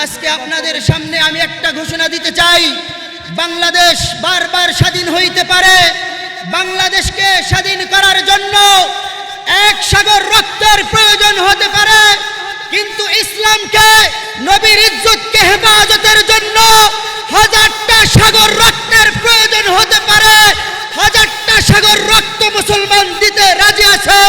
আজকে আপনাদের সামনে আমি একটা ঘোষণা দিতে চাই। বাংলাদেশ বারবার স্বাধীন হইতে পারে। বাংলাদেশকে স্বাধীন করার জন্য এক সাগর রক্তের প্রয়োজন হতে পারে। কিন্তু ইসলামকে, নবীর ইজ্জতকে হেফাজতের জন্য হাজারটা সাগর রক্তের প্রয়োজন হতে পারে। হাজারটা সাগর রক্ত মুসলমান দিতে রাজি আছে।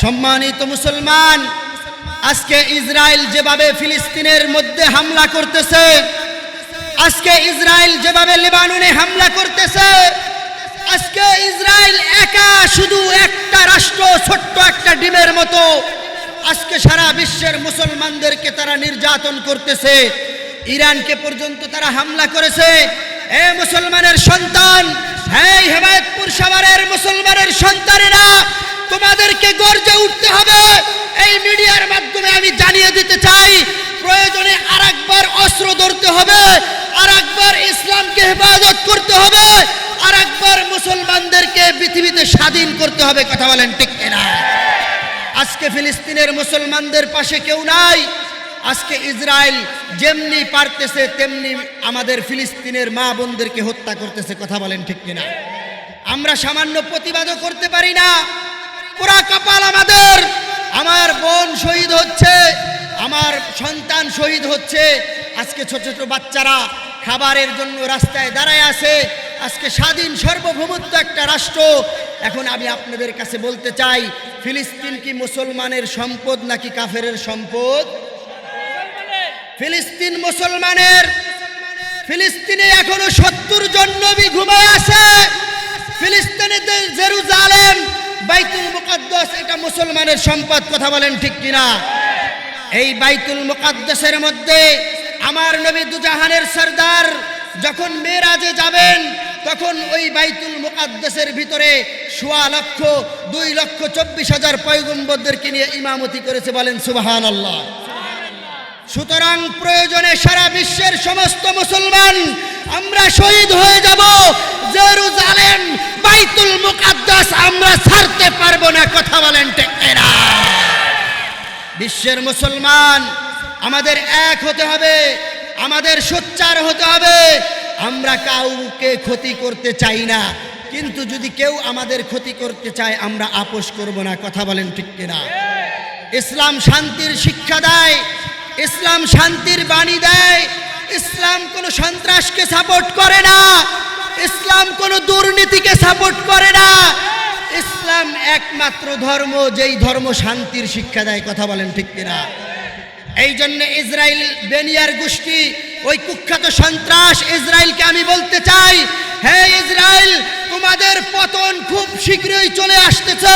সম্মানিত মুসলমান, আজকে ইসরায়েল যেভাবে ফিলিস্তিনের মধ্যে হামলা করতেছে, আজকে ইসরায়েল যেভাবে লেবাননে হামলা করতেছে আজকে ইসরায়েল একা শুধু একটা রাষ্ট্র, ছোট্ট একটা ডিমের মতো। আজকে সারা বিশ্বের মুসলমানদেরকে তারা নির্যাতন করতেছে। ইরানকে পর্যন্ত তারা হামলা করেছে। এ মুসলমানের সন্তান হ্যাঁ হেমায়তপুর সাভারের মুসলমানের সন্তানেরা তোমাদেরকে গর্জে উঠতে হবে। এই মিডিয়ার মাধ্যমে আমি জানিয়ে দিতে চাই, প্রয়োজনে আরেকবার অস্ত্র ধরতে হবে, আরেকবার ইসলামকে হেফাজত করতে হবে, আরেকবার মুসলমানদেরকে পৃথিবীতে স্বাধীন করতে হবে, কথা বলেন ঠিক কিনা? আজকে ফিলিস্তিনের মুসলমানদের পাশে কেউ নাই, আজকে ইসরায়েল যেমনি পারতেছে, তেমনি আমাদের ফিলিস্তিনের মা বোনদেরকে হত্যা করতেছে, কথা বলেন ঠিক কিনা? আমরা সামান্য প্রতিবাদও করতে পারি না পুরা কপাল আমাদের। আমার বোন শহীদ হচ্ছে, আমার সন্তান শহীদ হচ্ছে। আজকে ছোট ছোট বাচ্চারা খাবারের জন্য রাস্তায় দাঁড়ায় আছে। আজকে স্বাধীন সার্বভৌমত্ব একটা রাষ্ট্র। এখন আমি আপনাদের কাছে বলতে চাই, ফিলিস্তিন কি মুসলমানের সম্পদ নাকি কাফেরের সম্পদ? ফিলিস্তিন মুসলমানের। ফিলিস্তিনে এখনও সত্তর জন ঘুমায় আছে। ফিলিস্তিনে যে- জেরুজালেম বাইতুল মুকাদ্দাস, এটা মুসলমানের সম্পদ, কথা বলেন ঠিক কিনা? এই বাইতুল মুকাদ্দাসের মধ্যে আমার নবী দুজাহানের সর্দার যখন মেরাজে যাবেন, তখন ওই বাইতুল মুকাদ্দাসের ভিতরে সোয়া লক্ষ, দুই লক্ষ চব্বিশ হাজার পয়গম্বরদেরকে নিয়ে ইমামতি করেছে বলেন সুবাহান আল্লাহ সুতরাং প্রয়োজনে সারা বিশ্বের সমস্ত মুসলমান আমরা শহীদ হয়ে যাব জেরুজালেম, বাইতুল মুকাদ্দাস আমরা ছাড়তে পারব না, কথা বলেন কিনা? বিশ্বের মুসলমান, আমাদের এক হতে হবে, আমাদের সোচ্চার হতে হবে। আমরা কাউকে ক্ষতি করতে চাই না, কিন্তু যদি কেউ আমাদের ক্ষতি করতে চায়, আমরা আপোষ করব না, কথা বলেন ঠিক কিনা? ইসলাম শান্তির শিক্ষা দেয়, ইসলাম শান্তির বাণী দেয়, ইসলাম কোনো সন্ত্রাসকে সাপোর্ট করে না। ইসলাম কোনো দুর্নীতিকে সাপোর্ট করে না। ইসলাম একমাত্র ধর্ম, যেই ধর্ম শান্তির শিক্ষা দেয়, কথা বলেন ঠিক কিনা? এই জন্য ইসরায়েল বেনিয়ার গোষ্ঠী, ওই কুখ্যাত সন্ত্রাস ইসরায়েলকে আমি বলতে চাই, হে ইসরায়েল তোমাদের পতন খুব শীঘ্রই চলে আসতেছে।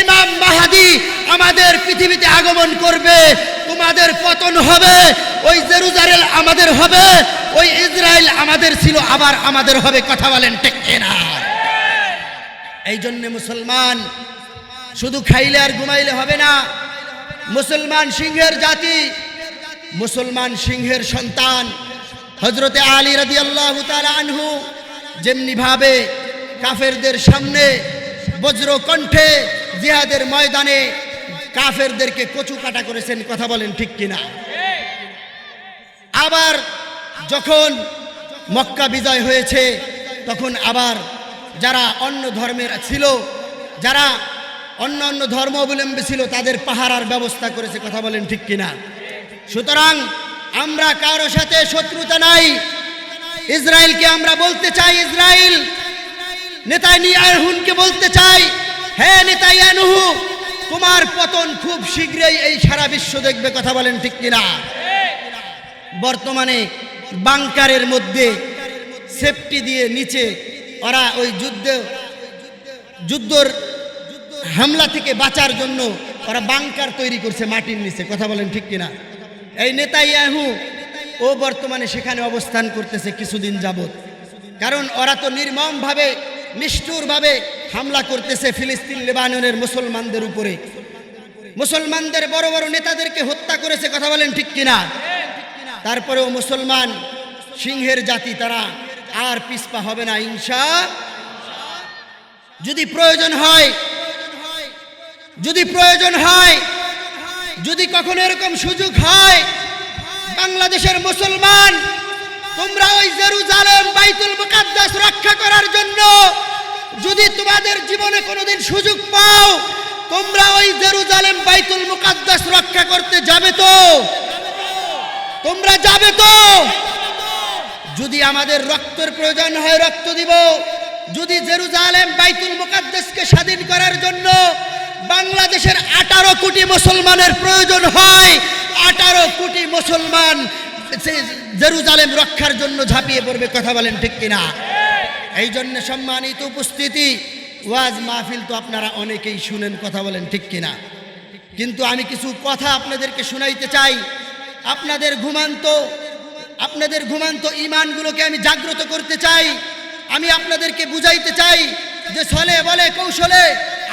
ইমাম মাহাদি আমাদের পৃথিবীতে আগমন করবে। তোমাদের পতন হবে, ওই জেরুজারেল আমাদের হবে, ওই ইসরায়েল আমাদের ছিল, আবার আমাদের হবে, কথা বলেন ঠিক না এই জন্যে মুসলমান, শুধু খাইলে আর ঘুমাইলে হবে না। মুসলমান সিংহের জাতি, মুসলমান সিংহের সন্তান। হজরতে আলী রাদি আল্লাহ আনহু যেমনি ভাবে কাফেরদের সামনে বজ্র কণ্ঠে জিহাদের ময়দানে কাফেরদেরকে কচু কাটা করেছেন, কথা বলেন ঠিক কিনা? আবার যখন মক্কা বিজয় হয়েছে, তখন আবার যারা অন্য ধর্মের ছিল, যারা অন্য অন্য ধর্ম অবলম্বী ছিল, তাদের পাহারার ব্যবস্থা করেছে, কথা বলেন ঠিক কিনা? সুতরাং আমরা কারও সাথে শত্রুতা নাই। ইসরায়েলকে আমরা বলতে চাই, ইসরায়েল নেতানিয়াহুনকে বলতে চাই, হে নেতানিয়াহু তোমার পতন খুব শীঘ্রই এই সারা বিশ্ব দেখবে, কথা বলেন ঠিক কিনা? বর্তমানে বাংকারের মধ্যে সেফটি দিয়ে নিচে ওরা ওই যুদ্ধ, যুদ্ধর হামলা থেকে বাঁচার জন্য ওরা বাংকার তৈরি করছে মাটির নিচে, কথা বলেন ঠিক কিনা? এই নেতাইয়াহু ও বর্তমানে সেখানে অবস্থান করতেছে কিছুদিন যাবত কারণ ওরা তো নির্মমভাবে নিষ্ঠুরভাবে হামলা করতেছে ফিলিস্তিন, লেবাননের মুসলমানদের উপরে। মুসলমানদের বড় বড় নেতাদেরকে হত্যা করেছে, কথা বলেন ঠিক কিনা? তারপরেও মুসলমান সিংহের জাতি, তারা আর পিছপা হবে না, ইনশা যদি প্রয়োজন হয়, যদি প্রয়োজন হয়, যদি কখনো এরকম সুযোগ হয়, বাংলাদেশের মুসলমান তোমরা ওই জেরুজালেম বাইতুল মুকাদ্দাস রক্ষা করার জন্য যদি তোমাদের জীবনে কোনোদিন সুযোগ পাও, তোমরা ওই জেরুজালেম বাইতুল মুকাদ্দাস রক্ষা করতে যাবে তো? তোমরা যাবে তো? যদি আমাদের রক্তের প্রয়োজন হয় রক্ত দিব। যদি জেরুজালেম বাইতুল মুকাদ্দাসকে স্বাধীন করার জন্য বাংলাদেশের আঠারো কোটি মুসলমানের প্রয়োজন হয়, আঠারো কোটি মুসলমান জেরুজালেম রক্ষার জন্য ঝাঁপিয়ে পড়বে, কথা বলেন ঠিক কিনা? এই জন্য সম্মানিত উপস্থিতি, ওয়াজ মাহফিল তো আপনারা অনেকেই শুনেন, কথা বলেন ঠিক কিনা? কিন্তু আমি কিছু কথা আপনাদেরকে শোনাইতে চাই। আপনাদের ঘুমান্ত আপনাদের ঘুমান্ত ইমানগুলোকে আমি জাগ্রত করতে চাই। আমি আপনাদেরকে বুঝাইতে চাই যে ছলে বলে, কৌশলে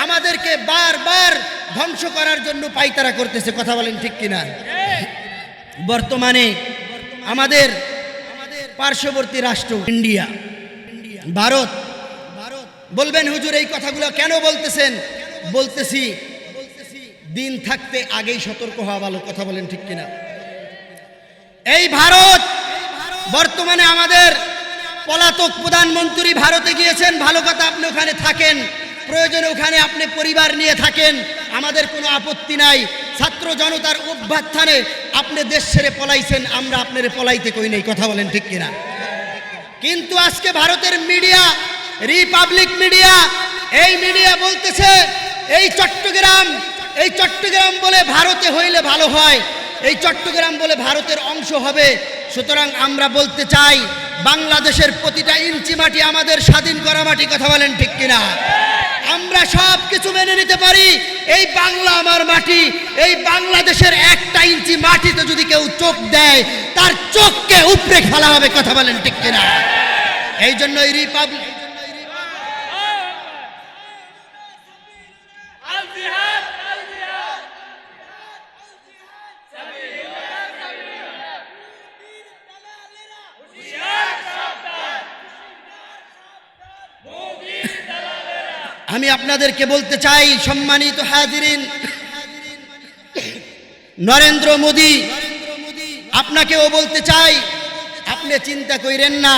আমাদেরকে বারবার ধ্বংস করার জন্য পাইতারা করতেছে, কথা বলেন ঠিক কিনা? বর্তমানে আমাদের পার্শ্ববর্তী রাষ্ট্র ইন্ডিয়া, ভারত। বলবেন, হুজুর, এই কথাগুলো কেন বলতেছেন? বলতেছি, দিন থাকতে আগেই সতর্ক হওয়া ভালো, কথা বলেন ঠিক কিনা। এই ভারত বর্তমানে আমাদের পলাতক প্রধানমন্ত্রী ভারতে গিয়েছেন, ভালো কথা আপনি ওখানে থাকেন, প্রয়োজনে ওখানে আপনি পরিবার নিয়ে থাকেন, আমাদের কোনো আপত্তি নাই। ছাত্র জনতার অভ্যাত্থানে আপনি দেশ ছেড়ে পলাইছেন, আমরা আপনার পলাইতে কই নেই, কথা বলেন ঠিক কিনা? কিন্তু আজকে ভারতের মিডিয়া, রিপাবলিক মিডিয়া, এই মিডিয়া বলতেছে, এই চট্টগ্রাম এই চট্টগ্রাম বলে ভারতে হইলে ভালো হয়, এই চট্টগ্রাম বলে ভারতের অংশ হবে। সুতরাং আমরা বলতে চাই, বাংলাদেশের প্রতিটা ইঞ্চি মাটি আমাদের স্বাধীন করা মাটি, কথা বলেন ঠিক কিনা? আমরা সব কিছু মেনে নিতে পারি। এই বাংলা আমার মাটি, এই বাংলাদেশের একটা ইঞ্চি মাটিতে যদি কেউ চোখ দেয়, তার চোখকে উপরে ফেলা হবে, কথা বলেন ঠিক কিনা? এই জন্য এই রিপাবলিক আমি আপনাদেরকে বলতে চাই, সম্মানিত হাজিরিন, নরেন্দ্র মোদী, আপনাকেও বলতে চাই, আপনি চিন্তা কইরেন না,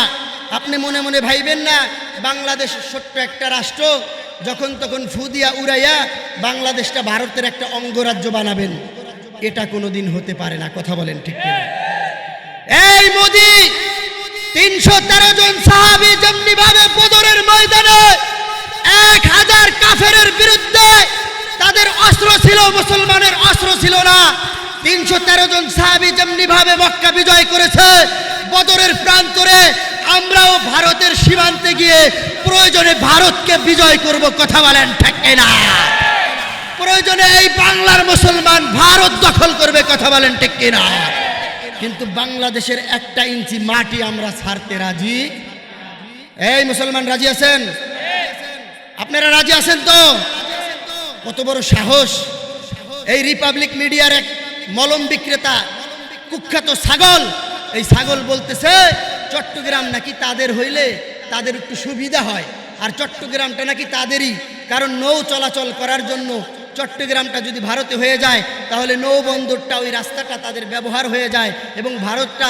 আপনি মনে মনে ভাইবেন না, বাংলাদেশ ছোট্ট একটা রাষ্ট্র, যখন তখন ফুদিয়া উড়াইয়া বাংলাদেশটা ভারতের একটা অঙ্গরাজ্য বানাবেন। এটা কোনোদিন হতে পারে না, কথা বলেন ঠিক এই মোদি, তিনশো তেরো জন সাহাবি যেমনি ভাবে বদরের ময়দানে এক হাজার কাফেরের বিরুদ্ধে তাদের অস্ত্র ছিল, মুসলমানের অস্ত্র ছিল না। তিনশো তেরো জন সাহাবি যেমনি ভাবে মক্কা বিজয় করেছে, বদরের প্রান্তরে আমরাও ভারতের সীমান্তে গিয়ে প্রয়োজনে ভারতকে বিজয় করব, কথা বলেন ঠেকে না প্রয়োজনে এই বাংলার মুসলমান ভারত দখল করবে, কথা বলেন ঠিক কিনা? কিন্তু বাংলাদেশের একটা ইঞ্চি মাটি আমরা ছাড়তে রাজি? এই মুসলমান রাজি আছেন? আপনারা রাজি আছেন তো? কত বড় সাহস। এই রিপাবলিক মিডিয়ার এক মলম বিক্রেতা, কুখ্যাত ছাগল। এই ছাগল বলতেছে, চট্টগ্রাম নাকি তাদের হইলে তাদের একটু সুবিধা হয়, আর চট্টগ্রামটা নাকি তাদেরই। কারণ নৌ চলাচল করার জন্য চট্টগ্রামটা যদি ভারতে হয়ে যায়, তাহলে নৌ বন্দরটা ওই রাস্তাটা তাদের ব্যবহার হয়ে যায় এবং ভারতটা,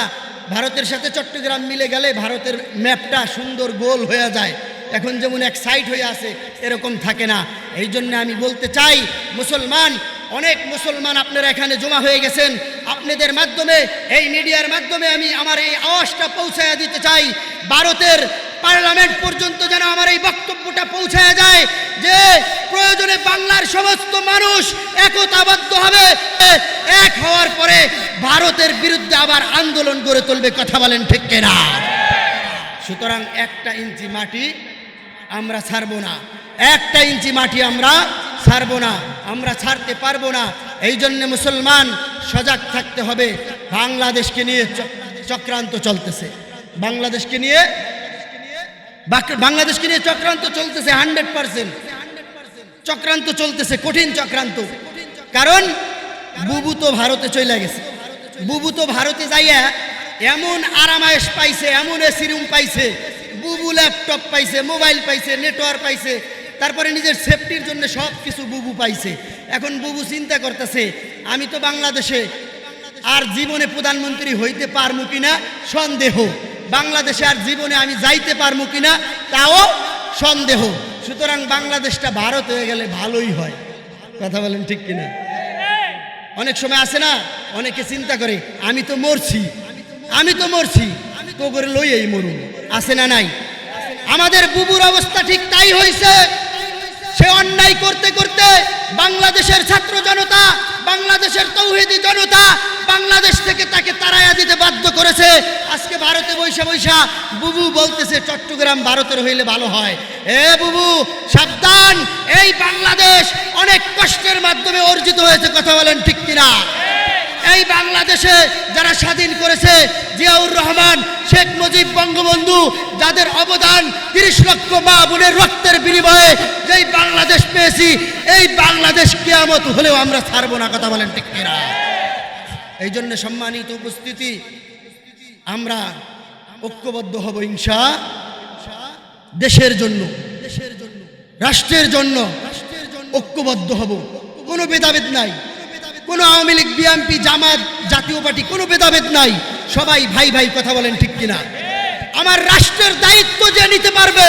ভারতের সাথে চট্টগ্রাম মিলে গেলে ভারতের ম্যাপটা সুন্দর গোল হয়ে যায়। এখন যেমন এক সাইড হয়ে আছে, এরকম থাকে না। এই জন্য আমি বলতে চাই, মুসলমান, অনেক মুসলমান আপনারা এখানে জমা হয়ে গেছেন। আপনাদের মাধ্যমে, এই মিডিয়ার মাধ্যমে আমি আমার এই আওয়াজটা পৌঁছায় দিতে চাই। ভারতের পার্লামেন্ট পর্যন্ত যেন আমার এই বক্তব্যটা পৌঁছায় যায় যে, প্রয়োজনে বাংলার সমস্ত মানুষ একতাবদ্ধ হবে। এক হওয়ার পরে ভারতের বিরুদ্ধে আবার আন্দোলন গড়ে তুলবে, কথা বলেন ঠিক কিনা? সুতরাং একটা ইঞ্চি মাটি আমরা ছাড়বো না। একটা ইঞ্চি মাটি আমরা ছাড়বো না, আমরা ছাড়তে পারব না। এই জন্য মুসলমান সজাগ থাকতে হবে। বাংলাদেশকে নিয়ে চক্রান্ত চলতেছে। বাংলাদেশকে নিয়ে বাংলাদেশকে নিয়ে চক্রান্ত চলতেছে হান্ড্রেড পার্সেন্ট। চক্রান্ত চলতেছে, কঠিন চক্রান্ত। কারণ বুবু তো ভারতে চলে গেছে। বুবু তো ভারতে যাইয়া এমন আরামায়েশ পাইছে, এমন এসি রুম পাইছে বুবু ল্যাপটপ পাইছে মোবাইল পাইছে নেটওয়ার্ক পাইছে, তারপরে নিজের সেফটির জন্য সব কিছু বুবু পাইছে। এখন বুবু চিন্তা করতেছে, আমি তো বাংলাদেশে আর জীবনে প্রধানমন্ত্রী হইতে পারমু কিনা? সন্দেহ। বাংলাদেশে আর জীবনে আমি যাইতে পারমু কিনা? তাও সন্দেহ। সুতরাং বাংলাদেশটা ভারত হয়ে গেলে ভালোই হয়। কথা বলেন ঠিক কিনা? অনেক সময় আসে না, অনেকে চিন্তা করে, আমি তো মরছি। আমি তো মরছি। করে লই এই মরুন আসে না নাই? আমাদের বুবুর অবস্থা ঠিক তাই হয়েছে সে অন্যায় করতে করতে বাংলাদেশের ছাত্র জনতা, বাংলাদেশের তৌহিদি জনতা বাংলাদেশ থেকে তাকে তাড়াইয়া দিতে বাধ্য করেছে। আজকে ভারতে বৈশা বৈশা বুবু বলতেছে, চট্টগ্রাম ভারতের হইলে ভালো হয়। এ বুবু, সাবধান। এই বাংলাদেশ অনেক কষ্টের মাধ্যমে অর্জিত হয়েছে, কথা বলেন ঠিক কিনা? এই বাংলাদেশে যারা স্বাধীন করেছে জিয়াউর রহমান, শেখ মুজিব বঙ্গবন্ধু, যাদের অবদান তিরিশ লক্ষ মা বোনের রক্তের বিনিময়ে যেই বাংলাদেশ পেয়েছি, এই বাংলাদেশ কেয়ামত হলেও আমরা ছাড়বো না, কথা বলেন ঠিক কিনা? এই জন্য সম্মানিত উপস্থিতি, আমরা ঐক্যবদ্ধ হব ইনশা, দেশের জন্য দেশের জন্য রাষ্ট্রের জন্য রাষ্ট্রের জন্য, ঐক্যবদ্ধ হব। কোনো ভেদাভেদ নাই। কোনো আওয়ামী লীগ, বিএনপি, জামাত, জাতীয় পার্টি, কোনো ভেদাভেদ নাই। সবাই ভাই ভাই কথা বলেন ঠিক কিনা? আমার রাষ্ট্রের দায়িত্ব যে নিতে পারবে,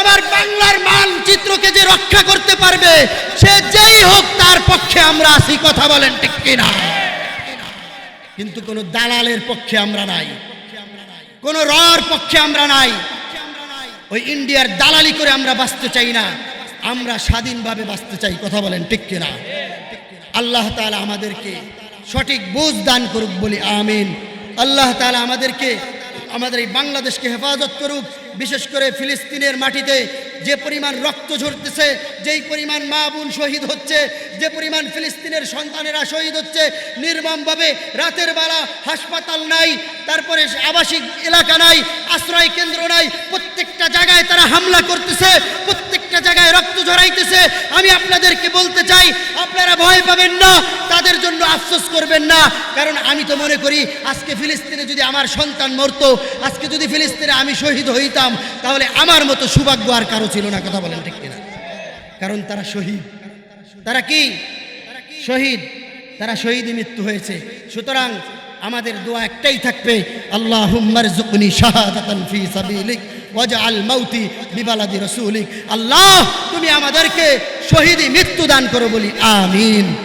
আমার বাংলার মানচিত্রকে যে রক্ষা করতে পারবে, সে যেই হোক তার পক্ষে আমরা আছি, কথা বলেন ঠিক কিনা? কিন্তু কোনো দালালের পক্ষে আমরা নাই। কোনো রর পক্ষে আমরা নাই। ওই ইন্ডিয়ার দালালি করে আমরা বাঁচতে চাই না। আমরা স্বাধীনভাবে বাঁচতে চাই, কথা বলেন ঠিক কিনা? আল্লাহ তাআলা আমাদেরকে সঠিক বোঝ দান করুক বলি আমিন। আল্লাহ তাআলা আমাদেরকে, আমাদের এই বাংলাদেশকে হেফাজত করুক, বিশেষ করে ফিলিস্তিনের মাটিতে যে পরিমাণ রক্ত ঝরতেছে, যেই পরিমাণ মা বোন শহীদ হচ্ছে, যে পরিমাণ ফিলিস্তিনের সন্তানেরা শহীদ হচ্ছে, নির্মমভাবে রাতের বেলা হাসপাতাল নাই, তারপরে আবাসিক এলাকা নাই, আশ্রয় কেন্দ্র নাই, প্রত্যেকটা জায়গায় তারা হামলা করতেছে প্রত্যেকটা জায়গায় রক্ত ঝরাইতেছে, আমি আপনাদেরকে বলতে চাই, আপনারা ভয় পাবেন না, তাদের জন্য আফসোস করবেন না। কারণ আমি তো মনে করি, আজকে ফিলিস্তিনে যদি আমার সন্তান মরতো, আজকে যদি ফিলিস্তিনে আমি শহীদ হইতাম, তাহলে আমার মতো সৌভাগ্য আর কারও ছিল না, কথা বলেন ঠিক কিনা? কারণ তারা শহীদ। তারা কি? শহীদ। তারা শহীদই মৃত্যু হয়েছে। সুতরাং আমাদের দোয়া একটাই থাকবে আল্লাহ হুম্মারজুকনি শাহাদাতান ফি সাবিলিক। ওয়াজআল মাউতি বিবালাদি রাসূলিক। আল্লাহ তুমি আমাদেরকে শহীদি মৃত্যু দান করো বলি আমিন।